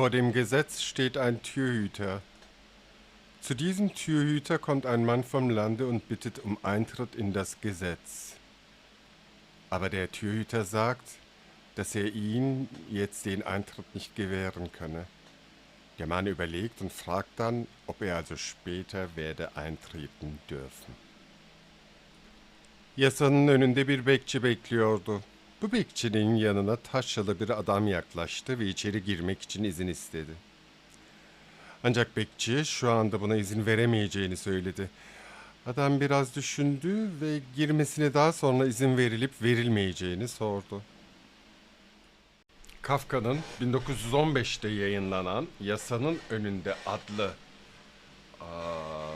Vor dem Gesetz steht ein Türhüter. Zu diesem Türhüter kommt ein Mann vom Lande und bittet um Eintritt in das Gesetz. Aber der Türhüter sagt, dass er ihm jetzt den Eintritt nicht gewähren könne. Der Mann überlegt und fragt dann, ob er also später werde eintreten dürfen. Yasanın önünde bir bekçi bekliyordu. Bu bekçinin yanına taşralı bir adam yaklaştı ve içeri girmek için izin istedi. Ancak bekçi şu anda buna izin veremeyeceğini söyledi. Adam biraz düşündü ve girmesine daha sonra izin verilip verilmeyeceğini sordu. Kafka'nın 1915'te yayınlanan Yasanın Önünde adlı aa,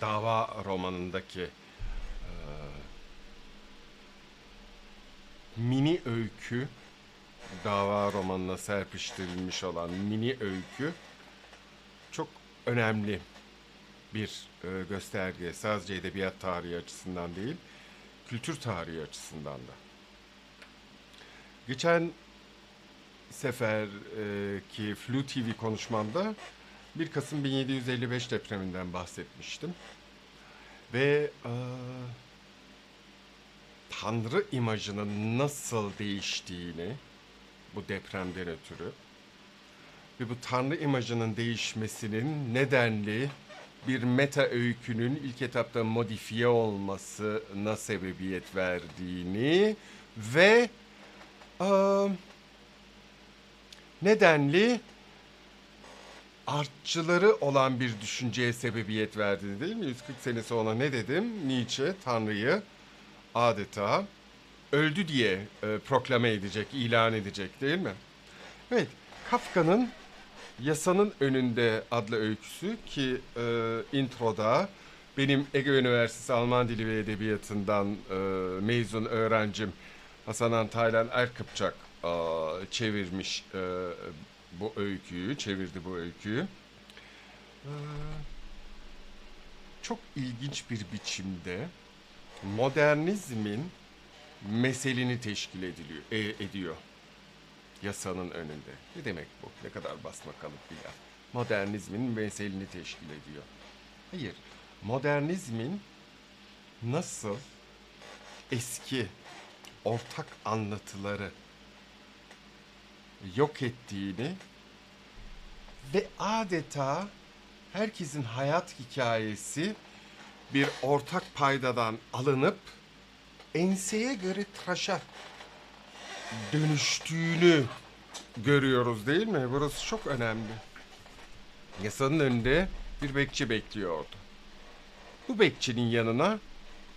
dava romanındaki mini öykü dava romanına serpiştirilmiş olan mini öykü çok önemli bir e, gösterge. Sadece edebiyat tarihi açısından değil, kültür tarihi açısından da. Geçen sefer e, ki Flu TV konuşmamda 1 Kasım 1755 depreminden bahsetmiştim. Ve e, Tanrı imajının nasıl değiştiğini bu depremden ötürü ve bu Tanrı imajının değişmesinin nedenli bir meta öykünün ilk etapta modifiye olmasına sebebiyet verdiğini ve eee, nedenli artçıları olan bir düşünceye sebebiyet verdiğini değil mi? 140 sene sonra ne dedim? Nietzsche Tanrı'yı adeta öldü diye e, proklame edecek, ilan edecek değil mi? Evet, Kafka'nın Yasanın Önünde adlı öyküsü ki e, introda benim Ege Üniversitesi Alman Dili ve Edebiyatı'ndan e, mezun öğrencim Hasan Taylan Erkıpçak e, çevirmiş e, bu öyküyü, çevirdi bu öyküyü. E, çok ilginç bir biçimde modernizmin meselini teşkil ediliyor, e- ediyor yasanın önünde. Ne demek bu? Ne kadar basmakalıp bir laf. Modernizmin meselini teşkil ediyor. Hayır, modernizmin nasıl eski ortak anlatıları yok ettiğini ve adeta herkesin hayat hikayesi bir ortak paydadan alınıp enseye göre tıraşa dönüştüğünü görüyoruz değil mi? Burası çok önemli. Yasanın önünde bir bekçi bekliyordu. Bu bekçinin yanına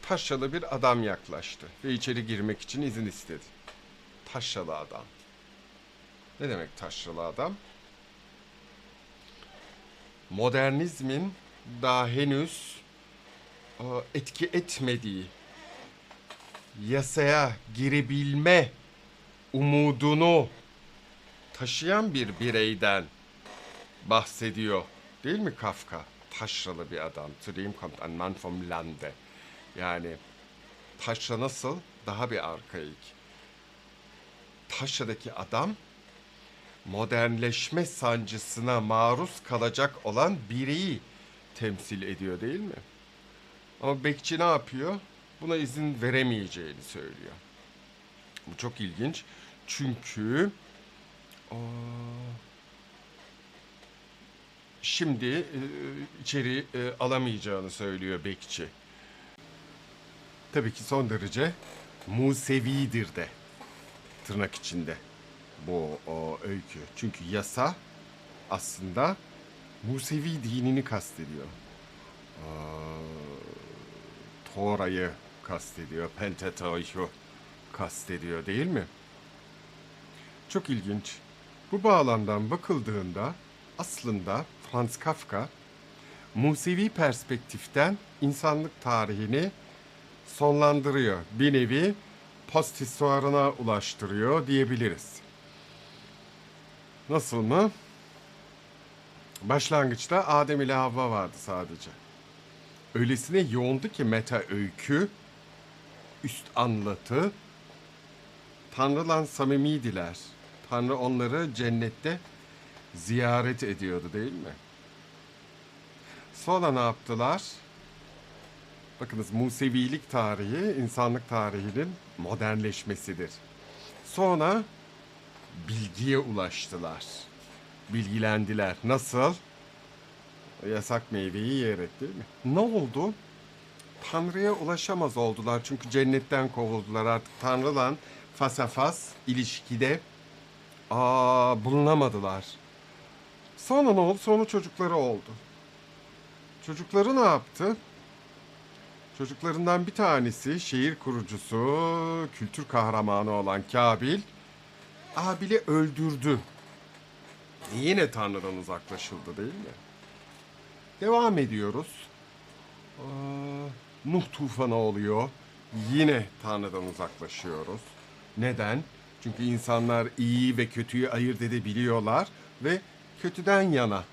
taşralı bir adam yaklaştı ve içeri girmek için izin istedi. Taşralı adam. Ne demek taşralı adam? Modernizmin daha henüz etki etmediği yasaya girebilme umudunu taşıyan bir bireyden bahsediyor. Değil mi Kafka? Taşralı bir adam. Zu dem kommt ein Mann vom Lande. Yani taşra nasıl? Daha bir arkaik. Taşra'daki adam modernleşme sancısına maruz kalacak olan bireyi temsil ediyor değil mi? Ama bekçi ne yapıyor? Buna izin veremeyeceğini söylüyor. Bu çok ilginç. Çünkü aa, şimdi e, içeri e, alamayacağını söylüyor bekçi. Tabii ki son derece Musevidir de tırnak içinde bu o öykü. Çünkü yasa aslında Musevi dinini kastediyor. Aa, Tora'yı kastediyor, Pentateuch'u kastediyor değil mi? Çok ilginç. Bu bağlamdan bakıldığında aslında Franz Kafka Musevi perspektiften insanlık tarihini sonlandırıyor. Bir nevi posthistoarına ulaştırıyor diyebiliriz. Nasıl mı? Başlangıçta Adem ile Havva vardı sadece. Öylesine yoğundu ki meta öykü, üst anlatı, Tanrı'la samimiydiler. Tanrı onları cennette ziyaret ediyordu değil mi? Sonra ne yaptılar? Bakınız Musevilik tarihi insanlık tarihinin modernleşmesidir. Sonra bilgiye ulaştılar. Bilgilendiler. Nasıl? Yasak meyveyi yiyerek değil mi? Ne oldu? Tanrı'ya ulaşamaz oldular çünkü cennetten kovuldular artık Tanrı'la fasafas ilişkide aa, bulunamadılar. Sonra ne oldu? Sonra çocukları oldu. Çocukları ne yaptı? Çocuklarından bir tanesi şehir kurucusu, kültür kahramanı olan Kabil, Abil'i öldürdü. Yine Tanrı'dan uzaklaşıldı değil mi? Devam ediyoruz. Aa, Nuh tufanı oluyor. Yine Tanrı'dan uzaklaşıyoruz. Neden? Çünkü insanlar iyi ve kötüyü ayırt edebiliyorlar ve kötüden yana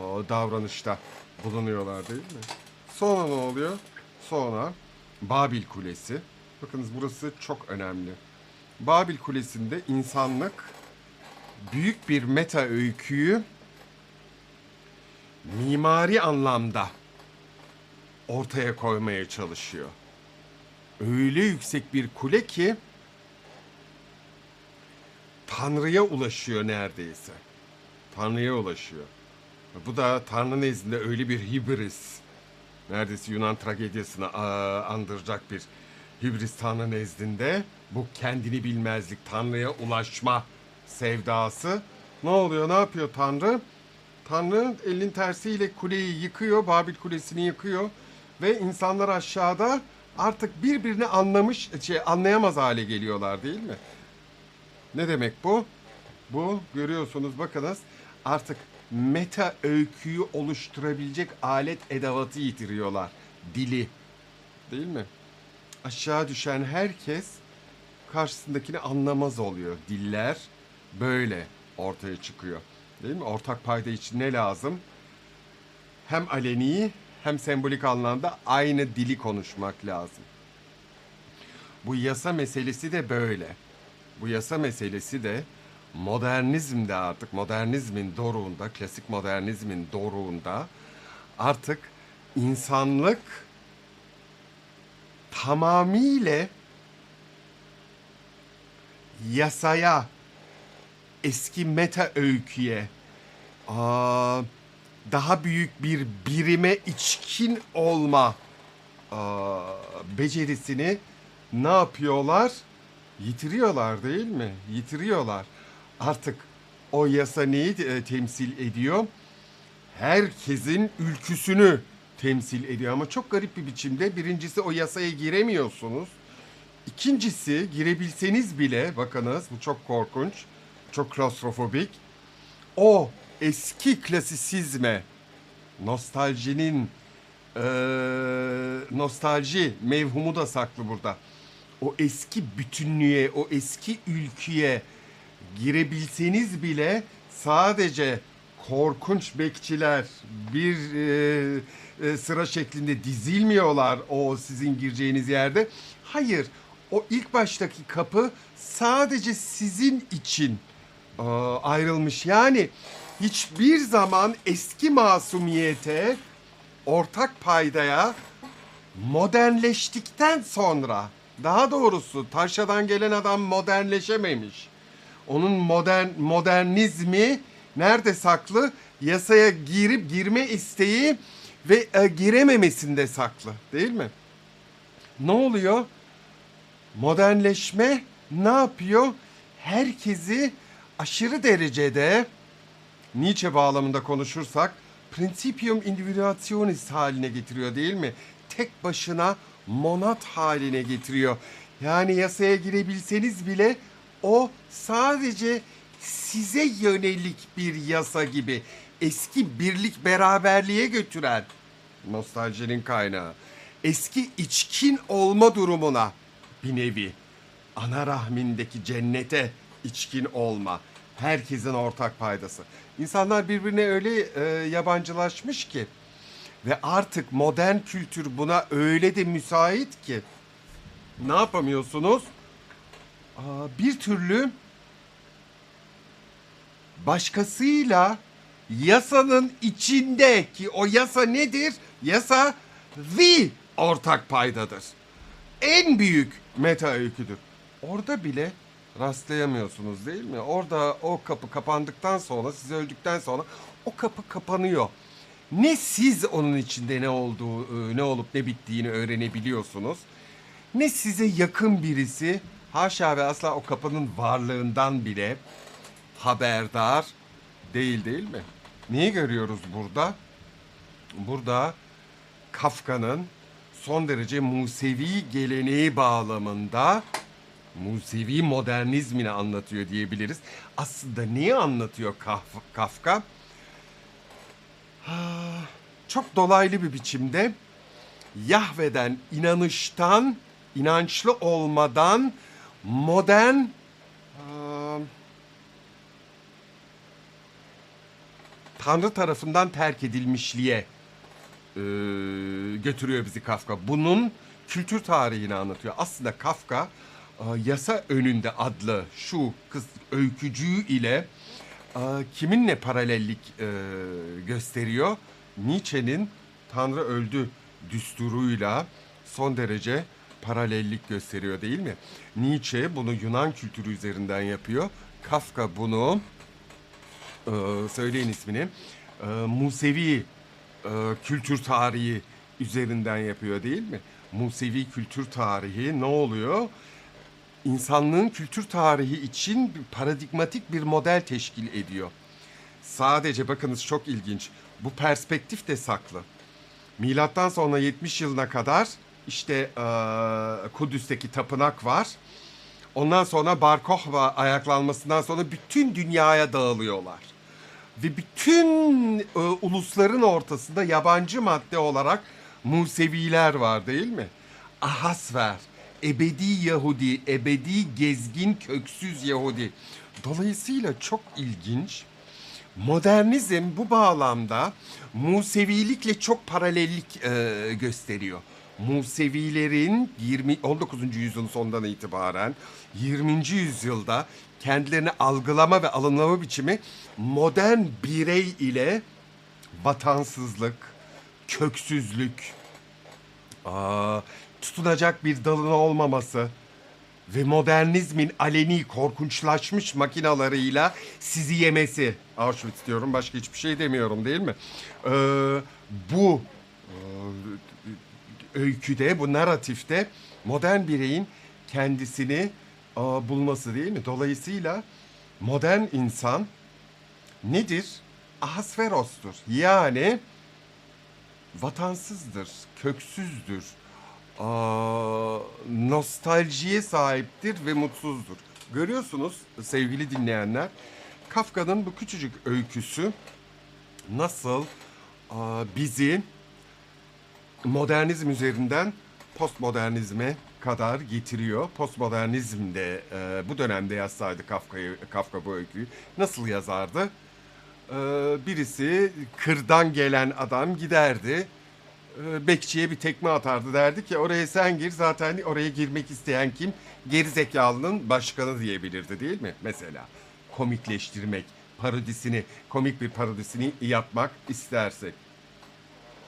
o davranışta bulunuyorlar değil mi? Sonra ne oluyor? Sonra Babil Kulesi. Bakınız burası çok önemli. Babil Kulesi'nde insanlık büyük bir meta öyküyü mimari anlamda ortaya koymaya çalışıyor. Öyle yüksek bir kule ki Tanrı'ya ulaşıyor neredeyse. Tanrı'ya ulaşıyor. Bu da Tanrı nezdinde öyle bir hibris. Neredeyse Yunan tragediyasını andıracak bir hibris Tanrı nezdinde. Bu kendini bilmezlik, Tanrı'ya ulaşma sevdası. Ne oluyor, ne yapıyor Tanrı? Tanrı elin tersiyle kuleyi yıkıyor, Babil Kulesi'ni yıkıyor ve insanlar aşağıda artık birbirini anlamış, şey anlayamaz hale geliyorlar değil mi? Ne demek bu? Bu görüyorsunuz bakınız artık meta öyküyü oluşturabilecek alet edevatı yitiriyorlar. Dili. Değil mi? Aşağı düşen herkes karşısındakini anlamaz oluyor. Diller böyle ortaya çıkıyor. Değil mi? Ortak payda için ne lazım? Hem aleni hem sembolik anlamda aynı dili konuşmak lazım. Bu yasa meselesi de böyle. Bu yasa meselesi de modernizmde artık modernizmin doruğunda, klasik modernizmin doruğunda artık insanlık tamamıyla yasaya, eski meta öyküye, aa, daha büyük bir birime içkin olma aa, becerisini ne yapıyorlar? Yitiriyorlar değil mi? Yitiriyorlar. Artık o yasa neyi e, temsil ediyor? Herkesin ülküsünü temsil ediyor ama çok garip bir biçimde. Birincisi o yasaya giremiyorsunuz. İkincisi girebilseniz bile bakınız bu çok korkunç, çok klostrofobik. O eski klasisizme, nostaljinin eee, nostalji mevhumu da saklı burada. O eski bütünlüğe, o eski ülküye girebilseniz bile sadece korkunç bekçiler bir e, e, sıra şeklinde dizilmiyorlar o sizin gireceğiniz yerde. Hayır, o ilk baştaki kapı sadece sizin için e, ayrılmış. Yani hiçbir zaman eski masumiyete, ortak paydaya modernleştikten sonra daha doğrusu taşradan gelen adam modernleşememiş. Onun modern modernizmi nerede saklı? Yasaya girip girme isteği ve e, girememesinde saklı, değil mi? Ne oluyor? Modernleşme ne yapıyor? Herkesi aşırı derecede Nietzsche bağlamında konuşursak principium individuationis haline getiriyor değil mi? Tek başına monat haline getiriyor. Yani yasaya girebilseniz bile o sadece size yönelik bir yasa gibi eski birlik beraberliğe götüren nostaljinin kaynağı. Eski içkin olma durumuna bir nevi ana rahmindeki cennete içkin olma. Herkesin ortak paydası. İnsanlar birbirine öyle e, yabancılaşmış ki ve artık modern kültür buna öyle de müsait ki ne yapamıyorsunuz? Aa, bir türlü başkasıyla yasanın içinde ki o yasa nedir? Yasa the ortak paydadır. En büyük meta öyküdür. Orada bile rastlayamıyorsunuz değil mi? Orada o kapı kapandıktan sonra siz öldükten sonra o kapı kapanıyor. Ne siz onun içinde ne olduğu, e, ne olup ne bittiğini öğrenebiliyorsunuz. Ne size yakın birisi haşa ve asla o kapının varlığından bile haberdar değil değil mi? Neyi görüyoruz burada? Burada Kafka'nın son derece Musevi geleneği bağlamında Musevi modernizmini anlatıyor diyebiliriz. Aslında neyi anlatıyor Kaf- Kafka? Ah, Çok dolaylı bir biçimde Yahve'den inanıştan, inançlı olmadan modern ah, Tanrı tarafından terk edilmişliğe e, götürüyor bizi Kafka. Bunun kültür tarihini anlatıyor. Aslında Kafka Yasa Önünde adlı şu kız öykücüğü ile kiminle paralellik e, gösteriyor? Nietzsche'nin Tanrı öldü düsturuyla son derece paralellik gösteriyor değil mi? Nietzsche bunu Yunan kültürü üzerinden yapıyor. Kafka bunu e, söyleyin ismini e, Musevi kültür tarihi üzerinden yapıyor değil mi? Musevi kültür tarihi ne oluyor? İnsanlığın kültür tarihi için paradigmatik bir model teşkil ediyor. Sadece bakınız çok ilginç. Bu perspektif de saklı. Milattan sonra 70 yılına kadar işte e, Kudüs'teki tapınak var. Ondan sonra Bar Kochba ayaklanmasından sonra bütün dünyaya dağılıyorlar. Ve bütün e, ulusların ortasında yabancı madde olarak Museviler var değil mi? Ahasver, ebedi Yahudi, ebedi gezgin köksüz Yahudi. Dolayısıyla çok ilginç. Modernizm bu bağlamda Musevilikle çok paralellik e, gösteriyor. Musevilerin 20 19. yüzyılın sonundan itibaren 20. yüzyılda kendilerini algılama ve alımlama biçimi modern birey ile vatansızlık, köksüzlük, aa, tutunacak bir dalın olmaması ve modernizmin aleni korkunçlaşmış makinalarıyla sizi yemesi. Auschwitz diyorum başka hiçbir şey demiyorum değil mi? Ee, bu e, öyküde, bu narratifte modern bireyin kendisini aa, bulması değil mi? Dolayısıyla modern insan nedir? Ahasveros'tur. Yani vatansızdır, köksüzdür, nostaljiye sahiptir ve mutsuzdur. Görüyorsunuz sevgili dinleyenler, Kafka'nın bu küçücük öyküsü nasıl aa, bizi modernizm üzerinden postmodernizme kadar getiriyor. Postmodernizm de e, bu dönemde yazsaydı Kafka'yı, Kafka bu öyküyü nasıl yazardı? E, birisi kırdan gelen adam giderdi. E, bekçiye bir tekme atardı derdi ki oraya sen gir zaten oraya girmek isteyen kim? Geri zekalının başkanı diyebilirdi değil mi? Mesela komikleştirmek, parodisini, komik bir parodisini yapmak istersek.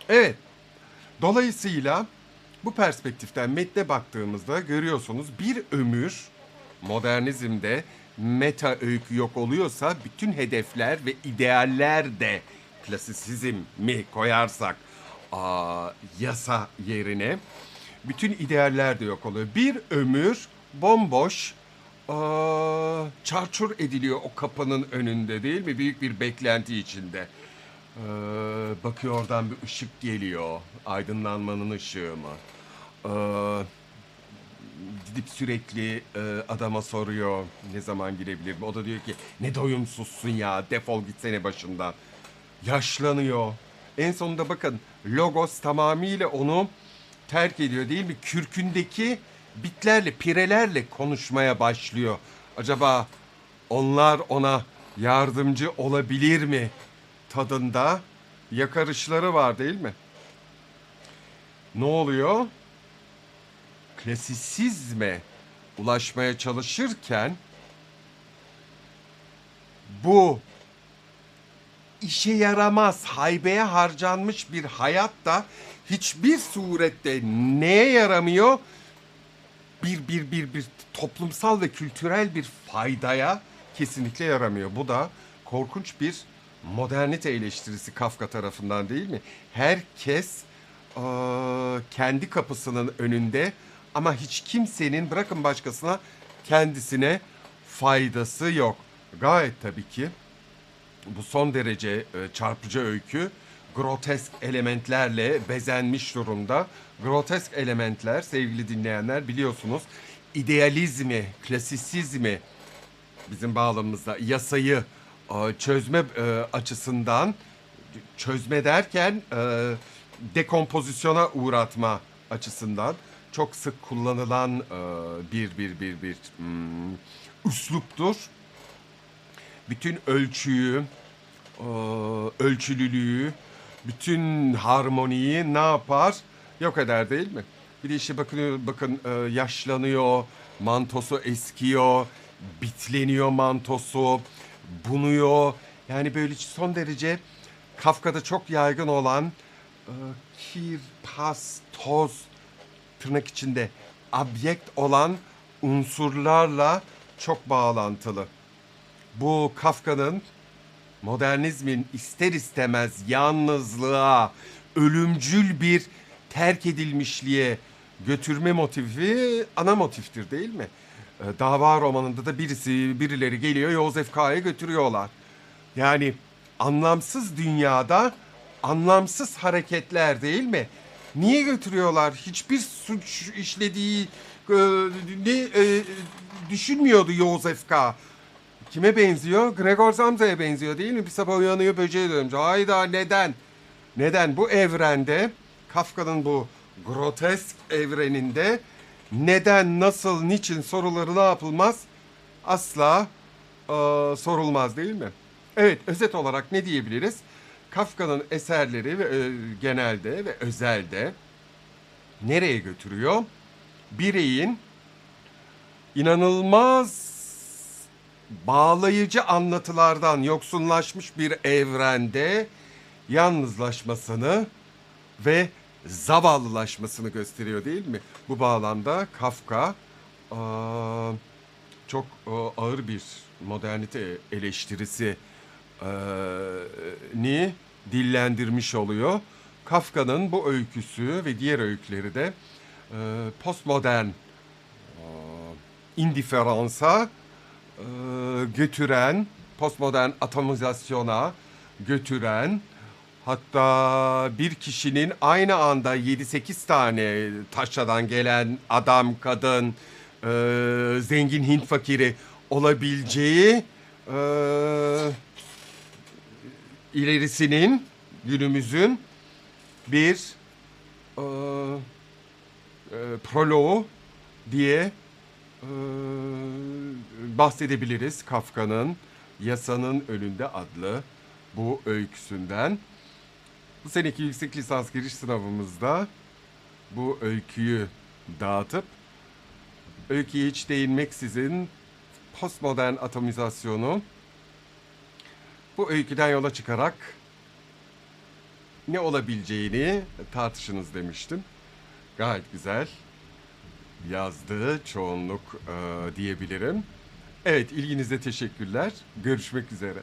Evet. Dolayısıyla bu perspektiften metne baktığımızda görüyorsunuz bir ömür modernizmde meta öykü yok oluyorsa bütün hedefler ve idealler de klasisizm mi koyarsak aa, yasa yerine bütün idealler de yok oluyor. Bir ömür bomboş aa, çarçur ediliyor o kapının önünde değil mi? Büyük bir beklenti içinde. Ee, bakıyor oradan bir ışık geliyor. Aydınlanmanın ışığı mı? Ee, gidip sürekli e, adama soruyor ne zaman girebilirim. O da diyor ki ne doyumsuzsun ya defol gitsene başımdan. Yaşlanıyor. En sonunda bakın Logos tamamıyla onu terk ediyor değil mi? Kürkündeki bitlerle, pirelerle konuşmaya başlıyor. Acaba onlar ona yardımcı olabilir mi? Tadında yakarışları var değil mi? Ne oluyor? Klasisizme ulaşmaya çalışırken bu işe yaramaz, haybeye harcanmış bir hayatta hiçbir surette neye yaramıyor? Bir, bir, bir, bir toplumsal ve kültürel bir faydaya kesinlikle yaramıyor. Bu da korkunç bir modernite eleştirisi Kafka tarafından değil mi? Herkes eee, kendi kapısının önünde ama hiç kimsenin bırakın başkasına kendisine faydası yok. Gayet tabii ki bu son derece e, çarpıcı öykü grotesk elementlerle bezenmiş durumda. Grotesk elementler sevgili dinleyenler biliyorsunuz idealizmi, klasisizmi bizim bağlamımızda yasayı e, çözme e, açısından çözme derken e, dekompozisyona uğratma açısından çok sık kullanılan e, bir bir bir bir hmm, üsluptur bütün ölçüyü, e, ölçülülüğü, bütün harmoniyi ne yapar? Yok eder değil mi? Bir de işte bakın, bakın e, yaşlanıyor, mantosu eskiyor, bitleniyor mantosu, bunuyor. Yani böyle son derece Kafka'da çok yaygın olan e, kir, pas, toz, tırnak içinde abyekt olan unsurlarla çok bağlantılı bu Kafka'nın modernizmin ister istemez yalnızlığa, ölümcül bir terk edilmişliğe götürme motifi ana motiftir değil mi? Ee, Dava romanında da birisi birileri geliyor Yosef K'ya götürüyorlar. Yani anlamsız dünyada anlamsız hareketler değil mi? Niye götürüyorlar? Hiçbir suç işlediği e, ne e, düşünmüyordu Yosef K. Kime benziyor? Gregor Samsa'ya benziyor değil mi? Bir sabah uyanıyor böceğe dönmüş. Hayda neden? Neden? Bu evrende Kafka'nın bu grotesk evreninde neden, nasıl, niçin soruları ne yapılmaz? Asla e, sorulmaz değil mi? Evet, özet olarak ne diyebiliriz? Kafka'nın eserleri ve e, genelde ve özelde nereye götürüyor? Bireyin inanılmaz bağlayıcı anlatılardan yoksunlaşmış bir evrende yalnızlaşmasını ve zavallılaşmasını gösteriyor değil mi? Bu bağlamda Kafka çok ağır bir modernite eleştirisi ni dillendirmiş oluyor. Kafka'nın bu öyküsü ve diğer öyküleri de postmodern indiferansa e, götüren, postmodern atomizasyona götüren, hatta bir kişinin aynı anda 7-8 tane taşradan gelen adam, kadın, e, zengin Hint fakiri olabileceği e, ilerisinin, günümüzün bir e, e, proloğu diye e, bahsedebiliriz Kafka'nın Yasanın Önünde adlı bu öyküsünden. Bu seneki yüksek lisans giriş sınavımızda bu öyküyü dağıtıp öyküye hiç değinmeksizin postmodern atomizasyonu bu öyküden yola çıkarak ne olabileceğini tartışınız demiştim. Gayet güzel yazdığı çoğunluk e, diyebilirim. Evet ilginize teşekkürler. Görüşmek üzere.